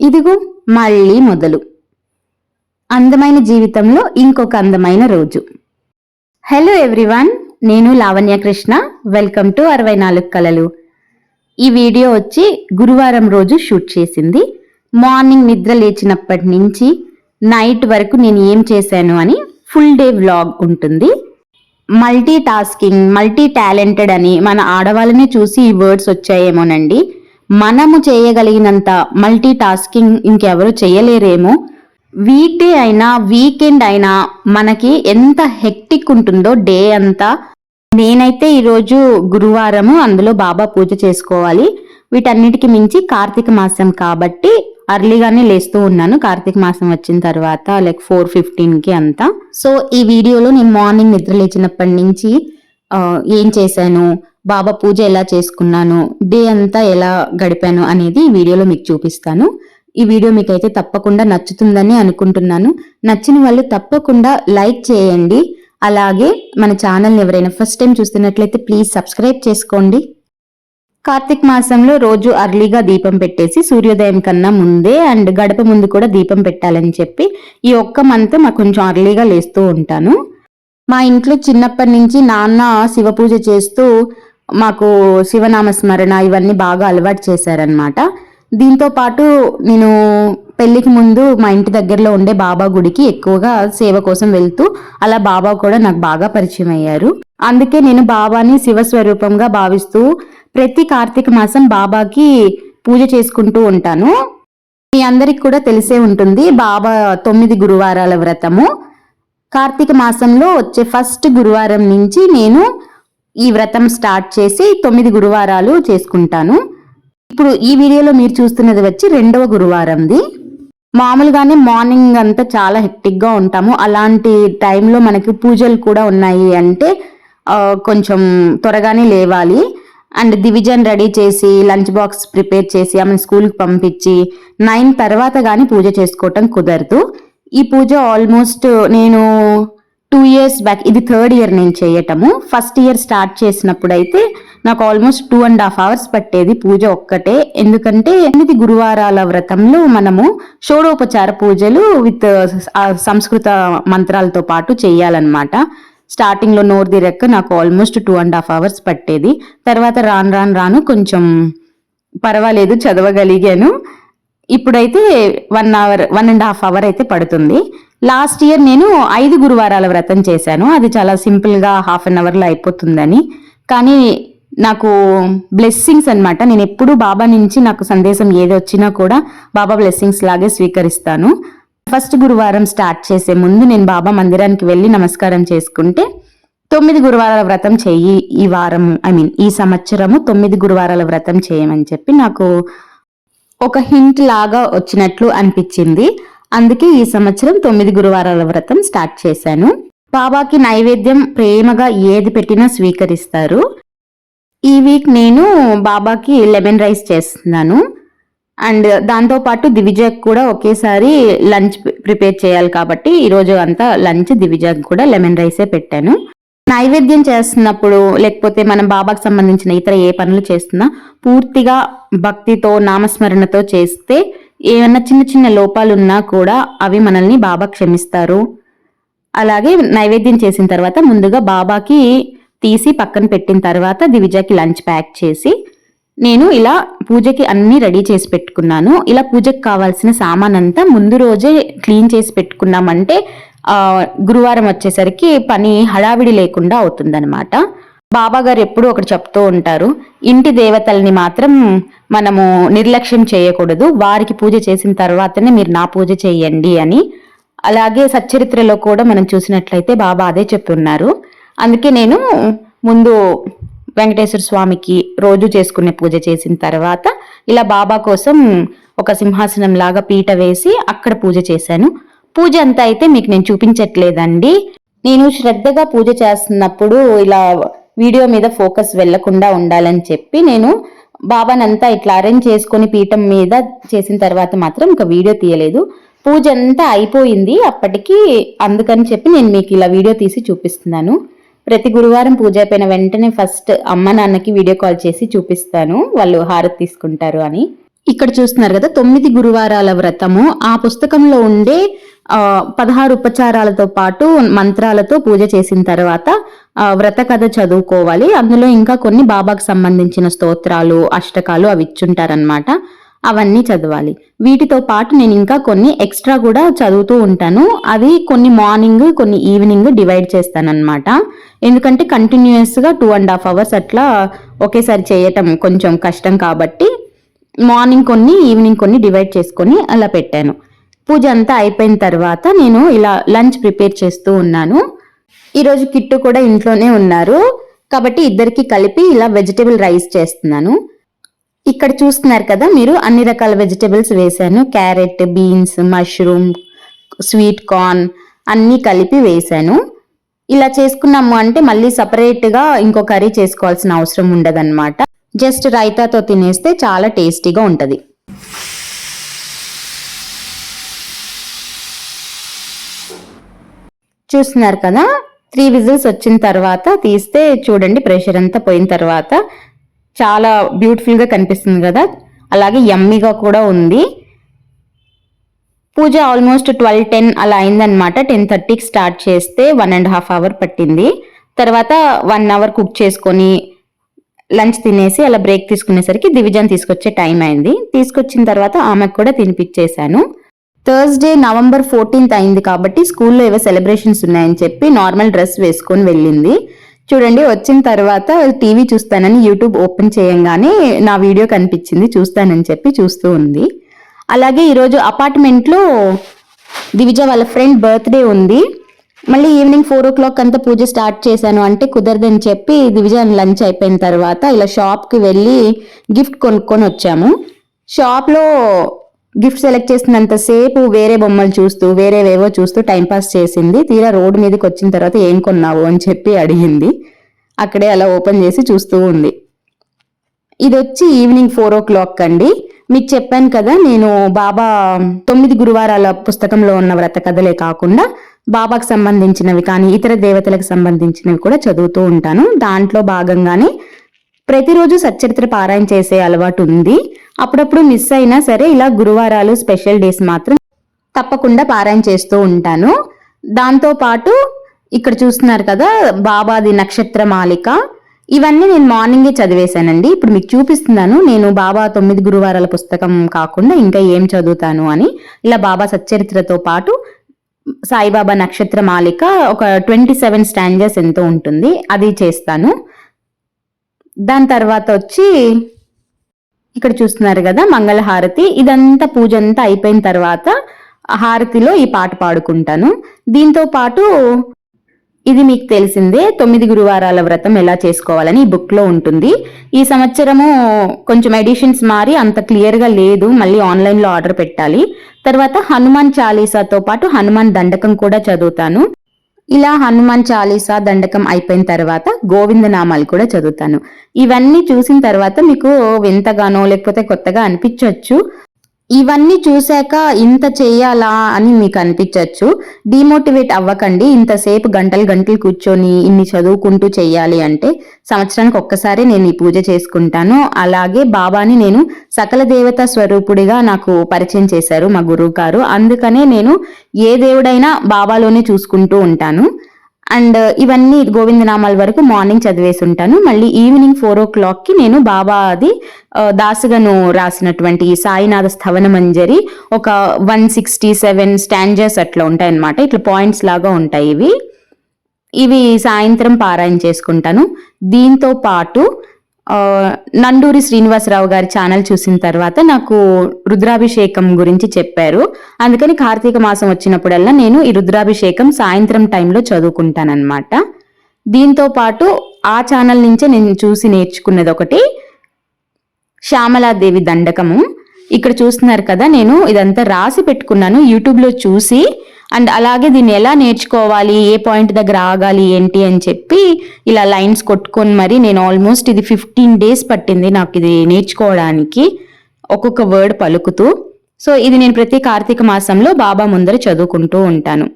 ఇదిగో మళ్ళీ మొదలు. అందమైన జీవితంలో ఇంకొక అందమైన రోజు. హలో ఎవ్రీవన్ నేను లావణ్య కృష్ణ. వెల్కమ్ టు అరవై నాలుగు కలలు ఈ వీడియో వచ్చి గురువారం రోజు షూట్ చేసింది. మార్నింగ్ నిద్ర లేచినప్పటి నుంచి నైట్ వరకు నేను ఏం చేశాను అని ఫుల్ డే వ్లాగ్ ఉంటుంది. మల్టీ టాస్కింగ్ మల్టీ టాలెంటెడ్ అని మన ఆడవాళ్ళని చూసి ఈ వర్డ్స్ వచ్చాయేమోనండి. మనము చేయగలిగినంత మల్టీ టాస్కింగ్ ఇంకెవరు చేయలేరేమో. వీక్ డే అయినా వీకెండ్ అయినా మనకి ఎంత హెక్టిక్ ఉంటుందో డే అంతా. నేనైతే ఈరోజు గురువారము అందులో బాబా పూజ చేసుకోవాలి. వీటన్నిటికి మించి కార్తీక మాసం కాబట్టి అర్లీగానే లేస్తూ ఉన్నాను. కార్తీక మాసం వచ్చిన తర్వాత లైక్ ఫోర్ ఫిఫ్టీన్కి అంతా. సో ఈ వీడియోలో నేను మార్నింగ్ నిద్ర లేచినప్పటి నుంచి ఏం చేశాను? బాబా పూజ ఎలా చేసుకున్నాను? డే అంతా ఎలా గడిపాను అనేది ఈ వీడియోలో మీకు చూపిస్తాను. ఈ వీడియో మీకైతే తప్పకుండా నచ్చుతుందని అనుకుంటున్నాను. నచ్చిన వాళ్ళు తప్పకుండా లైక్ చేయండి. అలాగే మన ఛానల్ని ఎవరైనా ఫస్ట్ టైం చూస్తున్నట్లయితే ప్లీజ్ సబ్స్క్రైబ్ చేసుకోండి. కార్తీక మాసంలో రోజు అర్లీగా దీపం పెట్టేసి సూర్యోదయం కన్నా ముందే అండ్ గడప ముందు కూడా దీపం పెట్టాలని చెప్పి ఈ ఒక్క మంత్ మాకు కొంచెం అర్లీగా లేస్తూ ఉంటాను. మా ఇంట్లో చిన్నప్పటి నుంచి నాన్న శివ పూజ చేస్తూ మాకు శివనామస్మరణ ఇవన్నీ బాగా అలవాటు చేశారనమాట దీంతో పాటు నేను పెళ్ళికి ముందు మా ఇంటి దగ్గరలో ఉండే బాబా గుడికి ఎక్కువగా సేవ కోసం వెళ్తూ అలా బాబా కూడా నాకు బాగా పరిచయం అయ్యారు. అందుకే నేను బాబాని శివ స్వరూపంగా భావిస్తూ ప్రతి కార్తీక మాసం బాబాకి పూజ చేసుకుంటూ ఉంటాను. మీ అందరికి కూడా తెలిసే ఉంటుంది బాబా తొమ్మిది గురువారాల వ్రతము. కార్తీక మాసంలో వచ్చే ఫస్ట్ గురువారం నుంచి నేను ఈ వ్రతం స్టార్ట్ చేసి తొమ్మిది గురువారాలు చేసుకుంటాను. ఇప్పుడు ఈ వీడియోలో మీరు చూస్తున్నది వచ్చి రెండవ గురువారంది. మామూలుగానే మార్నింగ్ అంతా చాలా హెక్టిక్గా ఉంటాము. అలాంటి టైంలో మనకి పూజలు కూడా ఉన్నాయి అంటే కొంచెం త్వరగానే లేవాలి. అండ్ డివిజన్ రెడీ చేసి లంచ్ బాక్స్ ప్రిపేర్ చేసి ఆమెను స్కూల్కి పంపించి నైన్ తర్వాత కానీ పూజ చేసుకోవటం కుదరదు. ఈ పూజ ఆల్మోస్ట్ uh, నేను టూ ఇయర్స్ బ్యాక్ ఇది థర్డ్ ఇయర్ నేను చేయటము. ఫస్ట్ ఇయర్ స్టార్ట్ చేసినప్పుడు అయితే నాకు almost two and half hours పట్టేది పూజ ఒక్కటే. ఎందుకంటే ఎనిమిది గురువారాల వ్రతంలో మనము షోడోపచార పూజలు విత్ uh, సంస్కృత మంత్రాలతో పాటు చేయాలన్నమాట. స్టార్టింగ్లో నోరు తిరక్క నాకు almost two and half hours పట్టేది. తర్వాత రాను రాను రాను కొంచెం పర్వాలేదు చదవగలిగాను. ఇప్పుడైతే one hour one and half hour అయితే పడుతుంది. లాస్ట్ ఇయర్ నేను ఐదు గురువారాల వ్రతం చేశాను. అది చాలా సింపుల్గా హాఫ్ అన్ అవర్లో అయిపోతుందని. కానీ నాకు బ్లెస్సింగ్స్ అనమాట నేను ఎప్పుడు బాబా నుంచి నాకు సందేశం ఏది వచ్చినా కూడా బాబా బ్లెస్సింగ్స్ లాగే స్వీకరిస్తాను. ఫస్ట్ గురువారం స్టార్ట్ చేసే ముందు నేను బాబా మందిరానికి వెళ్ళి నమస్కారం చేసుకుంటే తొమ్మిది గురువారాల వ్రతం చేయి ఈ వారం ఐ మీన్ ఈ సంవత్సరము తొమ్మిది గురువారాల వ్రతం చేయమని చెప్పి నాకు ఒక హింట్ లాగా వచ్చినట్లు అనిపించింది. అందుకే ఈ సంవత్సరం తొమ్మిది గురువారాల వ్రతం స్టార్ట్ చేశాను. బాబాకి నైవేద్యం ప్రేమగా ఏది పెట్టినా స్వీకరిస్తారు. ఈ వీక్ నేను బాబాకి లెమన్ రైస్ చేస్తున్నాను. అండ్ దాంతో పాటు దివిజాక్ కూడా ఒకేసారి లంచ్ ప్రిపేర్ చేయాలి కాబట్టి ఈరోజు అంతా లంచ్ దివిజాక్ కూడా లెమన్ రైసే పెట్టాను. నైవేద్యం చేస్తున్నప్పుడు లేకపోతే మనం బాబాకు సంబంధించిన ఇతర ఏ పనులు చేస్తున్నా పూర్తిగా భక్తితో నామస్మరణతో చేస్తే ఏమన్నా చిన్న చిన్న లోపాలు ఉన్నా కూడా అవి మనల్ని బాబా క్షమిస్తారు. అలాగే నైవేద్యం చేసిన తర్వాత ముందుగా బాబాకి తీసి పక్కన పెట్టిన తర్వాత దివిజాకి లంచ్ ప్యాక్ చేసి నేను ఇలా పూజకి అన్నీ రెడీ చేసి పెట్టుకున్నాను. ఇలా పూజకి కావాల్సిన సామాన్ అంతా ముందు రోజే క్లీన్ చేసి పెట్టుకున్నామంటే గురువారం వచ్చేసరికి పని హడావిడి లేకుండా అవుతుందన్నమాట. బాబా గారు ఎప్పుడూ ఒకటి చెప్తూ ఉంటారు ఇంటి దేవతల్ని మాత్రం మనము నిర్లక్ష్యం చేయకూడదు వారికి పూజ చేసిన తర్వాతనే మీరు నా పూజ చేయండి అని. అలాగే సచ్చరిత్రలో కూడా మనం చూసినట్లయితే బాబా అదే చెప్తున్నారు. అందుకే నేను ముందు వెంకటేశ్వర స్వామికి రోజు చేసుకునే పూజ చేసిన తర్వాత ఇలా బాబా కోసం ఒక సింహాసనం లాగా పీట వేసి అక్కడ పూజ చేశాను. పూజ అంతా అయితే మీకు నేను చూపించట్లేదండి. నేను శ్రద్ధగా పూజ చేస్తున్నప్పుడు ఇలా వీడియో మీద ఫోకస్ వెళ్ళకుండా ఉండాలని చెప్పి నేను బాబానంతా ఇట్లా అరేంజ్ చేసుకొని పీఠం మీద చేసిన తర్వాత మాత్రం ఇంకా వీడియో తీయలేదు. పూజ అంతా అయిపోయింది అప్పటికి అందుకని చెప్పి నేను మీకు ఇలా వీడియో తీసి చూపిస్తున్నాను. ప్రతి గురువారం పూజ అయిపోయిన వెంటనే ఫస్ట్ అమ్మ నాన్నకి వీడియో కాల్ చేసి చూపిస్తాను వాళ్ళు హారతి తీసుకుంటారు అని. ఇక్కడ చూస్తున్నారు కదా తొమ్మిది గురువారాల వ్రతము. ఆ పుస్తకంలో ఉండే పదహారు ఉపచారాలతో పాటు మంత్రాలతో పూజ చేసిన తర్వాత వ్రత కథ చదువుకోవాలి. అందులో ఇంకా కొన్ని బాబాకు సంబంధించిన స్తోత్రాలు అష్టకాలు అవి ఇచ్చుంటారనమాట అవన్నీ చదవాలి. వీటితో పాటు నేను ఇంకా కొన్ని ఎక్స్ట్రా కూడా చదువుతూ ఉంటాను. అవి కొన్ని మార్నింగ్ కొన్ని ఈవినింగ్ డివైడ్ చేస్తానన్నమాట. ఎందుకంటే కంటిన్యూస్గా టూ అండ్ హాఫ్ అవర్స్ అట్లా ఒకేసారి చేయటం కొంచెం కష్టం కాబట్టి మార్నింగ్ కొన్ని ఈవినింగ్ కొన్ని డివైడ్ చేసుకొని అలా పెట్టాను. పూజ అంతా అయిపోయిన తర్వాత నేను ఇలా లంచ్ ప్రిపేర్ చేస్తూ ఉన్నాను. ఈరోజు కిట్టు కూడా ఇంట్లోనే ఉన్నారు. కాబట్టి ఇద్దరికి కలిపి ఇలా వెజిటేబుల్ రైస్ చేస్తున్నాను. ఇక్కడ చూస్తున్నారు కదా మీరు అన్ని రకాల వెజిటేబుల్స్ వేశాను. Carrot beans mushroom sweet corn అన్నీ కలిపి వేశాను. ఇలా చేసుకున్నాము అంటే మళ్ళీ సపరేట్గా ఇంకో కర్రీ చేసుకోవాల్సిన అవసరం ఉండదన్నమాట. జస్ట్ రైతాతో తినేస్తే చాలా టేస్టీగా ఉంటుంది. చూస్తున్నారు కదా? త్రీ విజిల్స్ వచ్చిన తర్వాత తీస్తే చూడండి ప్రెషర్ అంతా పోయిన తర్వాత చాలా బ్యూటిఫుల్గా కనిపిస్తుంది కదా? అలాగే యమ్మీగా కూడా ఉంది. పూజ ఆల్మోస్ట్ ట్వెల్వ్ టెన్ అలా అయిందనమాట టెన్ థర్టీకి స్టార్ట్ చేస్తే వన్ అండ్ హాఫ్ అవర్ పట్టింది. తర్వాత వన్ అవర్ కుక్ చేసుకొని లంచ్ తినేసి అలా బ్రేక్ తీసుకునేసరికి దివిజన్ తీసుకొచ్చే టైం అయింది. తీసుకొచ్చిన తర్వాత ఆమెకు కూడా తినిపించేశాను థర్స్డే నవంబర్ ఫోర్టీన్త్ అయింది కాబట్టి స్కూల్లో ఏవో సెలబ్రేషన్స్ ఉన్నాయని చెప్పి నార్మల్ డ్రెస్ వేసుకొని వెళ్ళింది. చూడండి వచ్చిన తర్వాత టీవీ చూస్తానని యూట్యూబ్ ఓపెన్ చేయంగానే నా వీడియో కనిపించింది చూస్తానని చెప్పి చూస్తూ ఉంది. అలాగే ఈరోజు అపార్ట్మెంట్లో దివిజ వాళ్ళ ఫ్రెండ్ బర్త్డే ఉంది. మళ్ళీ ఈవినింగ్ ఫోర్ ఓ క్లాక్ అంతా పూజ స్టార్ట్ చేశాను అంటే కుదరదని చెప్పి దివిజ లంచ్ అయిపోయిన తర్వాత ఇలా షాప్కి వెళ్ళి గిఫ్ట్ కొనుక్కొని వచ్చాము. షాప్లో గిఫ్ట్ సెలెక్ట్ చేసినంతసేపు వేరే బొమ్మలు చూస్తూ వేరేవేవో చూస్తూ టైంపాస్ చేసింది. తీరా రోడ్డు మీదకి వచ్చిన తర్వాత ఏం కొన్నావు అని చెప్పి అడిగింది. అక్కడే అలా ఓపెన్ చేసి చూస్తూ ఉంది. ఇది వచ్చి ఈవినింగ్ ఫోర్ ఓ క్లాక్ అండి. మీకు చెప్పాను కదా నేను బాబా తొమ్మిది గురువారాల పుస్తకంలో ఉన్న వ్రత కథలే కాకుండా బాబాకు సంబంధించినవి కానీ ఇతర దేవతలకు సంబంధించినవి కూడా చదువుతూ ఉంటాను. దాంట్లో భాగంగానే ప్రతిరోజు సచ్చరిత్ర పారాయణ చేసే అలవాటు ఉంది. అప్పుడప్పుడు మిస్ అయినా సరే ఇలా గురువారాలు స్పెషల్ డేస్ మాత్రం తప్పకుండా పారాయణ చేస్తూ ఉంటాను. దాంతో పాటు ఇక్కడ చూస్తున్నారు కదా బాబాది నక్షత్ర మాలిక. ఇవన్నీ నేను మార్నింగే చదివేశానండి. ఇప్పుడు మీకు చూపిస్తున్నాను. నేను బాబా తొమ్మిది గురువారాల పుస్తకం కాకుండా ఇంకా ఏం చదువుతాను అని. ఇలా బాబా సచ్చరిత్రతో పాటు సాయిబాబా నక్షత్ర మాలిక ఒక ట్వంటీ సెవెన్ స్టాంజర్స్ ఎంతో ఉంటుంది. అది చేస్తాను. దాని తర్వాత వచ్చి ఇక్కడ చూస్తున్నారు కదా మంగళహారతి. ఇదంతా పూజ అంతా అయిపోయిన తర్వాత హారతిలో ఈ పాట పాడుకుంటాను. దీంతో పాటు ఇది మీకు తెలిసిందే తొమ్మిది గురువారాల వ్రతం ఎలా చేసుకోవాలని ఈ బుక్లో ఉంటుంది. ఈ సంవత్సరము కొంచెం ఎడిషన్స్ మారి అంత క్లియర్గా లేదు మళ్ళీ ఆన్లైన్లో ఆర్డర్ పెట్టాలి. తర్వాత హనుమాన్ చాలీసాతో పాటు హనుమాన్ దండకం కూడా చదువుతాను. ఇలా హనుమాన్ చాలీసా దండకం అయిపోయిన తర్వాత గోవింద నామాలు కూడా చదువుతాను. ఇవన్నీ చూసిన తర్వాత మీకు వింతగానో లేకపోతే కొత్తగా అనిపించవచ్చు ఇవన్నీ చూశాక ఇంత చేయాలా అని మీకు అనిపించవచ్చు డిమోటివేట్ అవ్వకండి. ఇంతసేపు గంటలు గంటలు కూర్చొని ఇన్ని చదువుకుంటూ చేయాలి అంటే సంవత్సరానికి ఒక్కసారి నేను ఈ పూజ చేసుకుంటాను. అలాగే బాబాని నేను సకల దేవత స్వరూపుడిగా నాకు పరిచయం చేశారు మా గురువు గారు అందుకనే నేను ఏ దేవుడైనా బాబాలోనే చూసుకుంటూ ఉంటాను. అండ్ ఇవన్నీ గోవిందనామాల వరకు మార్నింగ్ చదివేసి ఉంటాను మళ్ళీ ఈవినింగ్ ఫోర్ ఓ క్లాక్కి నేను బాబాది అది దాసుగను రాసినటువంటి సాయినాథ స్థవన మంజరి ఒక వన్ సిక్స్టీ సెవెన్ స్టాంజర్స్ అట్లా ఉంటాయి అనమాట ఇట్లా పాయింట్స్ లాగా ఉంటాయి ఇవి. ఇవి సాయంత్రం పారాయణ చేసుకుంటాను. దీంతో పాటు నండూరి శ్రీనివాసరావు గారి ఛానల్ చూసిన తర్వాత నాకు రుద్రాభిషేకం గురించి చెప్పారు. అందుకని కార్తీక మాసం వచ్చినప్పుడల్లా నేను ఈ రుద్రాభిషేకం సాయంత్రం టైంలో చదువుకుంటానన్నమాట. దీంతో పాటు ఆ ఛానల్ నుంచే నేను చూసి నేర్చుకున్నది ఒకటి శ్యామలాదేవి దండకము. ఇక్కడ చూస్తున్నారు కదా నేను ఇదంతా రాసి పెట్టుకున్నాను. యూట్యూబ్లో చూసి అండ్ అలాగే దీన్ని ఎలా నేర్చుకోవాలి ఏ పాయింట్ దగ్గర ఆగాలి ఏంటి అని చెప్పి ఇలా లైన్స్ కొట్టుకొని మరి నేను ఆల్మోస్ట్ ఇది ఫిఫ్టీన్ డేస్ పట్టింది నాకు ఇది నేర్చుకోవడానికి ఒక్కొక్క వర్డ్ పలుకుతూ. సో ఇది నేను ప్రతి కార్తీక మాసంలో బాబా ముందర చదువుకుంటూ ఉంటాను.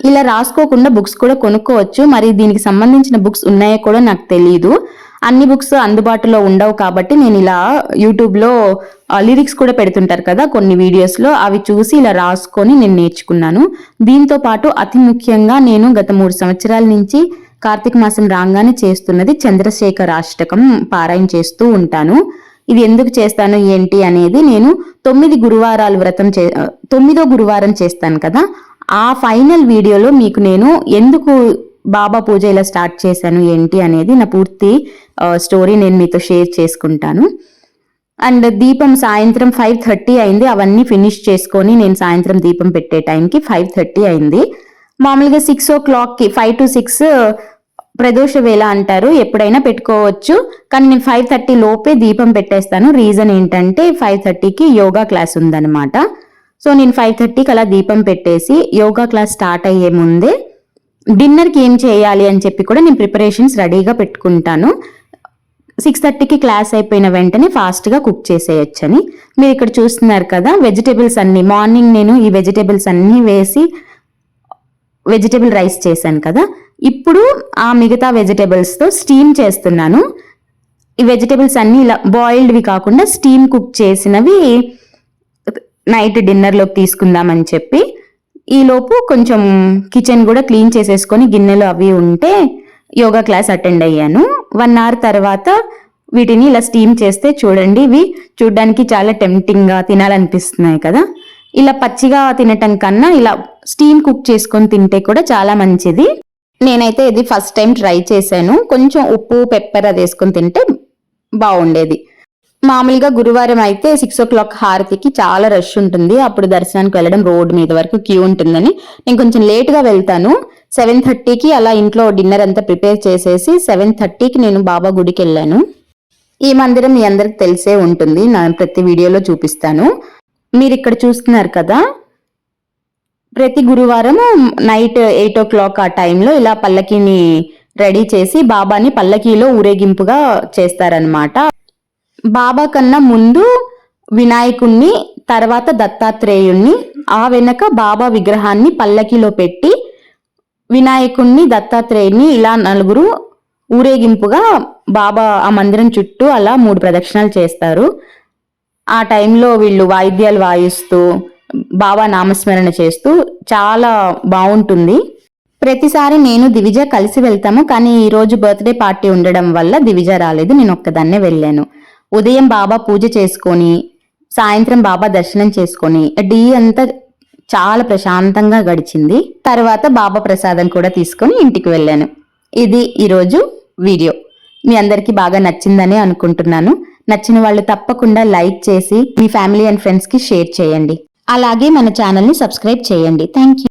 ఇలా రాసుకోకుండా బుక్స్ కూడా కొనుక్కోవచ్చు. మరి దీనికి సంబంధించిన బుక్స్ ఉన్నాయో కూడా నాకు తెలియదు అన్ని బుక్స్ అందుబాటులో ఉండవు కాబట్టి నేను ఇలా యూట్యూబ్లో లిరిక్స్ కూడా పెడుతుంటారు కదా కొన్ని వీడియోస్లో అవి చూసి ఇలా రాసుకొని నేను నేర్చుకున్నాను. దీంతో పాటు అతి ముఖ్యంగా నేను గత మూడు సంవత్సరాల నుంచి కార్తీక మాసం రాగానే చేస్తున్నది చంద్రశేఖర అష్టకం పారాయణ చేస్తూ ఉంటాను. ఇది ఎందుకు చేస్తాను ఏంటి అనేది నేను తొమ్మిది గురువారాలు వ్రతం చే తొమ్మిదో గురువారం చేస్తాను కదా. ఆ ఫైనల్ వీడియోలో మీకు నేను ఎందుకు బాబా పూజ ఇలా స్టార్ట్ చేశాను ఏంటి అనేది నా పూర్తి స్టోరీ నేను మీతో షేర్ చేసుకుంటాను. అండ్ దీపం సాయంత్రం ఫైవ్ థర్టీ అయింది. అవన్నీ ఫినిష్ చేసుకొని నేను సాయంత్రం దీపం పెట్టే టైంకి ఫైవ్ థర్టీ అయింది. మామూలుగా సిక్స్ ఓ క్లాక్కి ఫైవ్ టు సిక్స్ ప్రదోష వేళ అంటారు. ఎప్పుడైనా పెట్టుకోవచ్చు. కానీ నేను ఫైవ్ థర్టీ లోపే దీపం పెట్టేస్తాను. రీజన్ ఏంటంటే ఫైవ్ థర్టీకి యోగా క్లాస్ ఉందన్నమాట. సో నేను ఫైవ్ థర్టీకి అలా దీపం పెట్టేసి యోగా క్లాస్ స్టార్ట్ అయ్యే ముందే డిన్నర్కి ఏం చేయాలి అని చెప్పి కూడా నేను ప్రిపరేషన్స్ రెడీగా పెట్టుకుంటాను. సిక్స్ థర్టీకి క్లాస్ అయిపోయిన వెంటనే ఫాస్ట్గా కుక్ చేసేయచ్చని. మీరు ఇక్కడ చూస్తున్నారు కదా వెజిటేబుల్స్ అన్నీ. మార్నింగ్ నేను ఈ వెజిటేబుల్స్ అన్నీ వేసి వెజిటేబుల్ రైస్ చేశాను కదా. ఇప్పుడు ఆ మిగతా వెజిటేబుల్స్తో స్టీమ్ చేస్తున్నాను. ఈ వెజిటేబుల్స్ అన్నీ ఇలా బాయిల్డ్వి కాకుండా స్టీమ్ కుక్ చేసినవి నైట్ డిన్నర్లోకి తీసుకుందామని చెప్పి ఈలోపు కొంచెం కిచెన్ కూడా క్లీన్ చేసేసుకొని గిన్నెలు అవి ఉంటే యోగా క్లాస్ అటెండ్ అయ్యాను. వన్ అవర్ తర్వాత వీటిని ఇలా స్టీమ్ చేస్తే చూడండి ఇవి చూడడానికి చాలా టెంప్టింగ్గా తినాలనిపిస్తున్నాయి కదా. ఇలా పచ్చిగా తినటం కన్నా ఇలా స్టీమ్ కుక్ చేసుకొని తింటే కూడా చాలా మంచిది. నేనైతే ఇది ఫస్ట్ టైం ట్రై చేశాను. కొంచెం ఉప్పు పెప్పర్ అది వేసుకొని తింటే బాగుండేది. మామూలుగా గురువారం అయితే సిక్స్ ఓ క్లాక్ హారతికి చాలా రష్ ఉంటుంది. అప్పుడు దర్శనానికి వెళ్ళడం రోడ్ మీద వరకు క్యూ ఉంటుందని. నేను కొంచెం లేట్గా వెళ్తాను. సెవెన్ థర్టీకి అలా ఇంట్లో డిన్నర్ అంతా ప్రిపేర్ చేసేసి సెవెన్ థర్టీకి నేను బాబా గుడికి వెళ్ళాను. ఈ మందిరం మీ అందరికి తెలిసే ఉంటుంది. నా ప్రతి వీడియోలో చూపిస్తాను. మీరు ఇక్కడ చూస్తున్నారు కదా ప్రతి గురువారం నైట్ ఎయిట్ ఓ క్లాక్ ఆ టైంలో ఇలా పల్లకిని రెడీ చేసి బాబాని పల్లకీలో ఊరేగింపుగా చేస్తారనమాట బాబా కన్నా ముందు వినాయకుణ్ణి తర్వాత దత్తాత్రేయుణ్ణి ఆ వెనక బాబా విగ్రహాన్ని పల్లకిలో పెట్టి వినాయకుణ్ణి దత్తాత్రేయుణ్ణి ఇలా నలుగురు ఊరేగింపుగా బాబా ఆ మందిరం చుట్టూ అలా మూడు ప్రదక్షిణాలు చేస్తారు. ఆ టైంలో వీళ్ళు వాయిద్యాలు వాయిస్తూ బాబా నామస్మరణ చేస్తూ చాలా బాగుంటుంది. ప్రతిసారి నేను దివిజ కలిసి వెళ్తాము కానీ ఈరోజు బర్త్డే పార్టీ ఉండడం వల్ల దివిజ రాలేదు నేను ఒక్కదాన్నే వెళ్ళాను. ఉదయం బాబా పూజ చేసుకొని సాయంత్రం బాబా దర్శనం చేసుకొని డీ అంతా చాలా ప్రశాంతంగా గడిచింది. తర్వాత బాబా ప్రసాదం కూడా తీసుకొని ఇంటికి వెళ్ళాను. ఇది ఈరోజు వీడియో. మీ అందరికీ బాగా నచ్చిందని అనుకుంటున్నాను. నచ్చిన వాళ్ళు తప్పకుండా లైక్ చేసి మీ ఫ్యామిలీ అండ్ ఫ్రెండ్స్కి షేర్ చేయండి. అలాగే మన ఛానల్ని సబ్స్క్రైబ్ చేయండి. Thank you.